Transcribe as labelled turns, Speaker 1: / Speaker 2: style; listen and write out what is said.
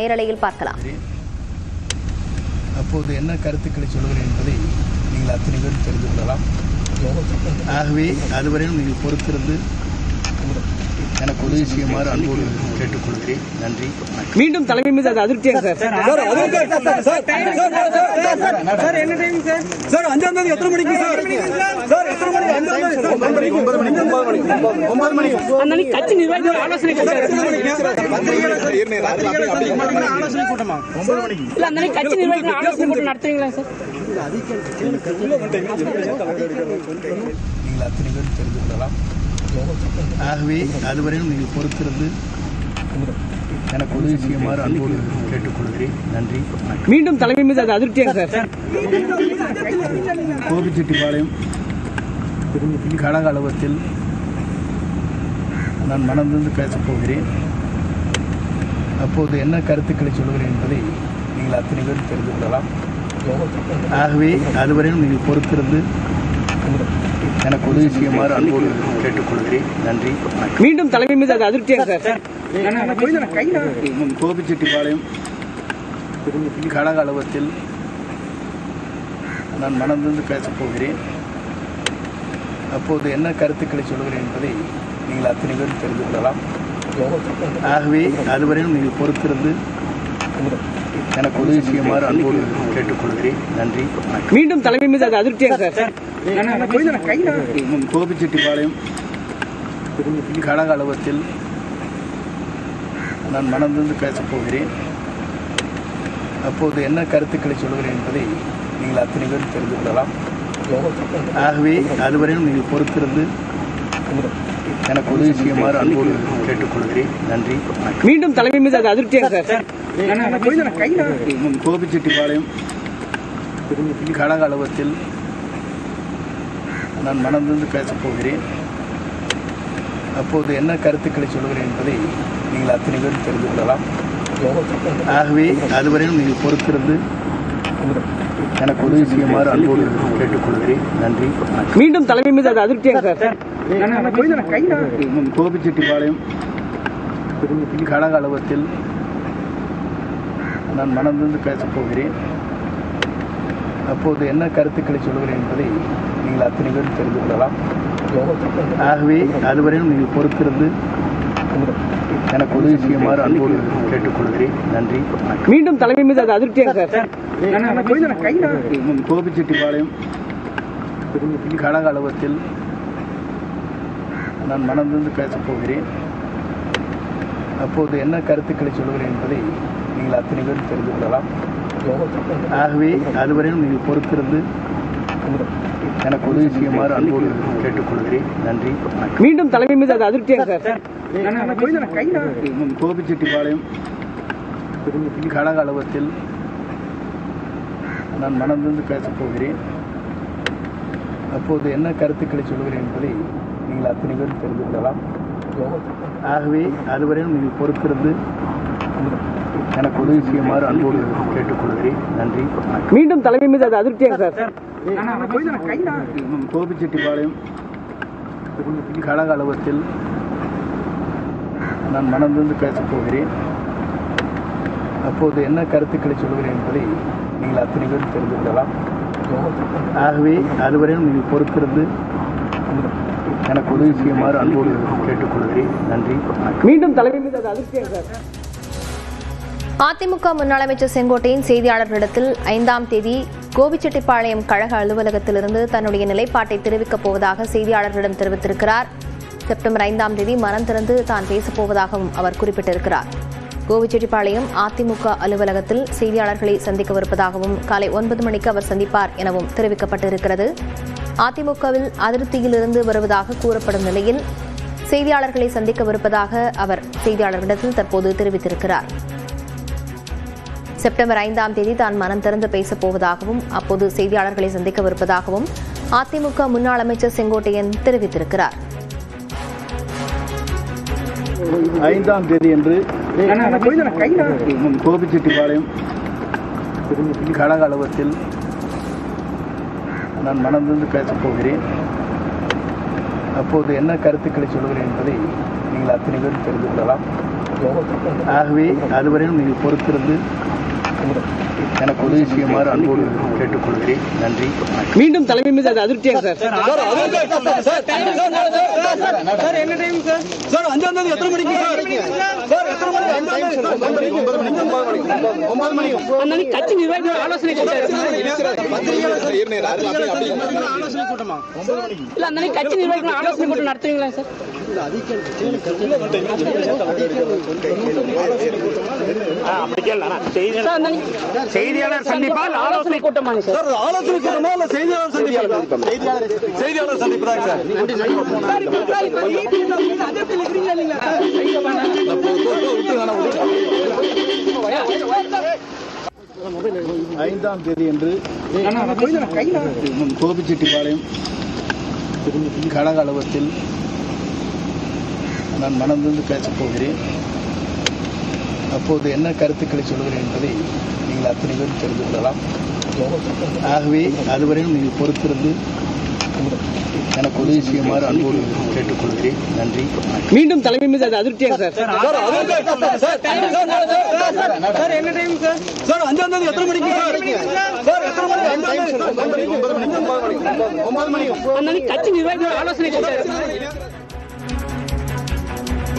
Speaker 1: நேரலையில் பார்க்கலாம்.
Speaker 2: அப்போது என்ன கருத்துக்களை சொல்கிறேன் என்பதை நீங்கள் அத்தனை பேரும் தெரிந்து கொள்ளலாம். ஆகவே அதுவரையும் நீங்கள் பொறுத்திருந்து எனக்கு உதவி செய்யுமாறு அன்போடு கேட்டுக்கொள்கிறேன் நன்றி.
Speaker 3: மீண்டும் தலைமை மீது அது அதிருப்தியாக சார்
Speaker 4: சார் அஞ்சாம் தேதி எத்தனை மணிக்கு சார் சார் எத்தனை மணிக்கு அஞ்சாம் தேதி சார் ஒன்பது மணிக்கு ஒன்பது மணிக்கு ஒன்பது மணிக்கு ஒன்பது மணிக்கு
Speaker 3: அந்த அன்னைக்கு கட்சி நிர்வாகிகள் ஆலோசனை
Speaker 4: ஆலோசனை கூட்டமா
Speaker 2: ஒன்பது மணிக்கு
Speaker 3: இல்ல அந்த அன்னைக்கு கட்சி நிர்வாகிகள் ஆலோசனை கூட்டம் நடத்துறீங்களா சார்
Speaker 2: நீங்கள் அத்தனை பேரும் தெரிந்து கொள்ளலாம் ஆகவே அதுவரையும் நீங்கள் பொறுத்திருந்து எனக்கு உதவி செய்யுமாறு அன்போடு கேட்டுக்கொள்கிறேன். நன்றி.
Speaker 3: மீண்டும் தலைமை மீது அது அதிருப்தியாக சார்?
Speaker 2: கோபிச்செட்டிப்பாளையம் கழக அலுவலகத்தில் நான் மனந்திருந்து பேசப் போகிறேன். அப்போது என்ன கருத்துக்களை சொல்கிறேன் என்பதை நீங்கள் அத்தனை பேரும் தெரிந்து கொள்ளலாம். ஆகவே அதுவரையும் நீங்கள் பொறுத்திருந்து எனக்கு உதவி செய்யுமாறு அன்போடு கேட்டுக்கொள்கிறேன். நன்றி.
Speaker 3: மீண்டும் தலைமை மீது அது அதிருப்தியாக சார்?
Speaker 2: கோபிச்செட்டிப்பாளையம் கழக அலுவலகத்தில் நான் மனந்திருந்து பேசப் போகிறேன். அப்போது என்ன கருத்துக்களை சொல்கிறேன் என்பதை நீங்கள் அத்தனை பேரும் தெரிந்து கொள்ளலாம். ஆகவே அதுவரையும் நீங்கள் பொறுத்திருந்து எனக்கு உதவி செய்யுமாறு அன்போடு கேட்டுக்கொள்கிறேன். நன்றி.
Speaker 3: மீண்டும் தலைமை மீது அது அதிருப்தியாக சார்?
Speaker 2: கோபிச்செட்டிப்பாளையம் கழக அலுவலகத்தில் நான் மனந்திருந்து பேசப் போகிறேன். அப்போது என்ன கருத்துக்களை சொல்கிறேன் என்பதை நீங்கள் அத்தனை பேரும் தெரிந்து கொள்ளலாம். ஆகவே அதுவரையும் நீங்கள் பொறுத்திருந்து எனக்கு உதவி செய்யுமாறு அன்போடு கேட்டுக்கொள்கிறேன். நன்றி.
Speaker 3: மீண்டும் தலைமை மீது அது அதிருப்தியாக சார்
Speaker 2: கோபிச்செட்டிப்பாளையம் கழக அலுவலகத்தில் நான் மனந்திருந்து பேசப் போகிறேன். அப்போது என்ன கருத்துக்களை சொல்கிறேன் என்பதை நீங்கள் அத்தனை பேரும் தெரிந்து கொள்ளலாம். ஆகவே அதுவரையும் நீங்கள் பொறுத்திருந்து எனக்கு உதவி செய்யுமாறு அன்போடு கேட்டுக்கொள்கிறேன். நன்றி.
Speaker 3: மீண்டும் தலைமை மீது அது அதிருப்தியாக சார்?
Speaker 2: கோபிச்செட்டிப்பாளையம் கழக அலுவலகத்தில் நான் மனந்திருந்து பேசப் போகிறேன். அப்போது என்ன கருத்துக்களை சொல்கிறேன் என்பதை நீங்கள் அத்தனை பேரும் தெரிந்து கொள்ளலாம். ஆகவே அதுவரையும் நீங்கள் பொறுத்திருந்து எனக்கு உதவி செய்யுமாறு அன்போடு கேட்டுக்கொள்கிறேன். நன்றி.
Speaker 3: மீண்டும் தலைமை மீது அது அதிருப்தியாக சார்?
Speaker 2: கோபிச்செட்டிப்பாளையம் கழக அலுவலகத்தில் நான் மனந்திருந்து பேசப் போகிறேன். அப்போது என்ன கருத்துக்களை சொல்கிறேன் என்பதை நீங்கள் அத்தனை பேரும் தெரிந்து கொள்ளலாம் ஆகவே அதுவரையும் நீங்கள் பொறுத்திருந்து எனக்கு உதவி செய்யுமாறு அன்போடு கேட்டுக்கொள்கிறேன். நன்றி.
Speaker 3: மீண்டும் தலைமை மீது அது அதிருப்தியாக சார்?
Speaker 2: கோபிச்செட்டிப்பாளையம் கழக அலுவலகத்தில் நான் மனந்திருந்து பேசப் போகிறேன். அப்போது என்ன கருத்துக்களை சொல்கிறேன் என்பதை நீங்கள் அத்தனை பேரும் தெரிந்து கொள்ளலாம். ஆகவே அதுவரையும் நீங்கள் பொறுத்திருந்து எனக்கு உதவி செய்யுமாறு அன்போடு கேட்டுக்கொள்கிறேன். நன்றி.
Speaker 3: மீண்டும் தலைமை மீது அது அதிருப்தியாக சார்.
Speaker 2: கோபிச்செட்டிப்பாளையம் கழக அலுவலகத்தில் நான் மனந்திருந்து பேசப் போகிறேன். அப்போது என்ன கருத்துக்களை சொல்கிறேன் என்பதை நீங்கள் அத்தனை பேரும் தெரிந்து கொள்ளலாம். ஆகவே அதுவரையும் நீங்கள் பொறுத்திருந்து எனக்கு உதவி செய்யுமாறு அன்போடு கேட்டுக்கொள்கிறேன். நன்றி.
Speaker 3: மீண்டும் தலைமை மீது அது அதிருப்தியாக சார்.
Speaker 1: அதிமுக முன்னாள் அமைச்சர் செங்கோட்டையின் செய்தியாளர்களிடத்தில் ஐந்தாம் தேதி கோபிச்செட்டிப்பாளையம் கழக அலுவலகத்திலிருந்து தன்னுடைய நிலைப்பாட்டை தெரிவிக்கப் போவதாக செய்தியாளர்களிடம் தெரிவித்திருக்கிறார். செப்டம்பர் ஐந்தாம் தேதி மனம் திறந்து தான் பேசப்போவதாகவும் அவர் குறிப்பிட்டிருக்கிறார். கோபிச்செட்டிப்பாளையம் அதிமுக அலுவலகத்தில் செய்தியாளர்களை சந்திக்கவிருப்பதாகவும் காலை ஒன்பது மணிக்கு அவர் சந்திப்பார் எனவும் தெரிவிக்கப்பட்டிருக்கிறது. அதிமுகவில் அதிருப்தியிலிருந்து வருவதாக கூறப்படும் நிலையில் செய்தியாளர்களை சந்திக்கவிருப்பதாக அவர் செய்தியாளர்களிடத்தில் தற்போது தெரிவித்திருக்கிறார். செப்டம்பர் ஐந்தாம் தேதி தான் மனம் திறந்து பேசப் போவதாகவும் அப்போது செய்தியாளர்களை சந்திக்கவிருப்பதாகவும் அதிமுக முன்னாள் அமைச்சர் செங்கோட்டையன் தெரிவித்திருக்கிறார்.
Speaker 2: ஐந்தாம் தேதி என்று கோபிச்செட்டிப்பாளையம் கழக அலுவலகத்தில் நான் மனந்திருந்து பேசப் போகிறேன். அப்போது என்ன கருத்துக்களை சொல்கிறேன் என்பதை நீங்கள் அத்தனை பேரும் தெரிந்து கொள்ளலாம். ஆகவே அதுவரையும் நீங்கள் பொறுத்திருந்து எனக்கு உதவி செய்யுமாறு அன்போடு கேட்டுக்கொள்கிறேன் நன்றி
Speaker 4: மீண்டும் தலைமை மீது அது அதிருப்தியாங்க சார்
Speaker 3: சார் அது சார் சார் என்ன டைம் சார் சார் அஞ்சாம் தேதி எத்தனை மணிக்கு சார் எத்தனை மணிக்கு ஒன்பது மணிக்கு ஒன்பது
Speaker 4: கட்சி நிர்வாகிகள் ஆலோசனை
Speaker 3: ஆலோசனை கூட்டமா
Speaker 4: இல்ல அந்த அன்னைக்கு கட்சி நிர்வாகிகள் ஆலோசனை கூட்டம் நடத்துவீங்களா சார்
Speaker 5: செய்தியாளர் சந்திப்பால்
Speaker 4: ஆலோசனை கூட்டமா சார்.
Speaker 3: சார் ஆலோசனை கூட்டமா இல்ல செய்தியாளர் சந்திப்பு? செய்தியாளர் சந்திப்பு தான் சார்?
Speaker 2: ஐந்தாம் தேதி என்று கோபிச்செட்டிப்பாளையம் கழக அலுவலகத்தில் நான் மனதிலிருந்து பேசப் போகிறேன் அப்போது என்ன கருத்துக்களை சொல்கிறேன் என்பதை நீங்கள் அத்தனை பேரும் தெரிந்து கொள்ளலாம் ஆகவே அதுவரையும் நீங்கள் பொறுத்திருந்து எனக்கு உதவி செய்யுமாறு அன்போடு கேட்டுக்கொள்கிறேன் நன்றி
Speaker 4: மீண்டும் தலைமை மீது அது அதிருப்தியாங்க சார்
Speaker 3: சார் அது சார் சார் என்ன டைம் சார் சார் அஞ்சாம் தேதி எத்தனை மணிக்கு சார் சார் எத்தனை மணிக்கு அஞ்சாம் தேதி சார் ஒன்பது மணிக்கு ஒன்பது ஒன்பது
Speaker 4: கட்சி நிர்வாகிகள் ஆலோசனை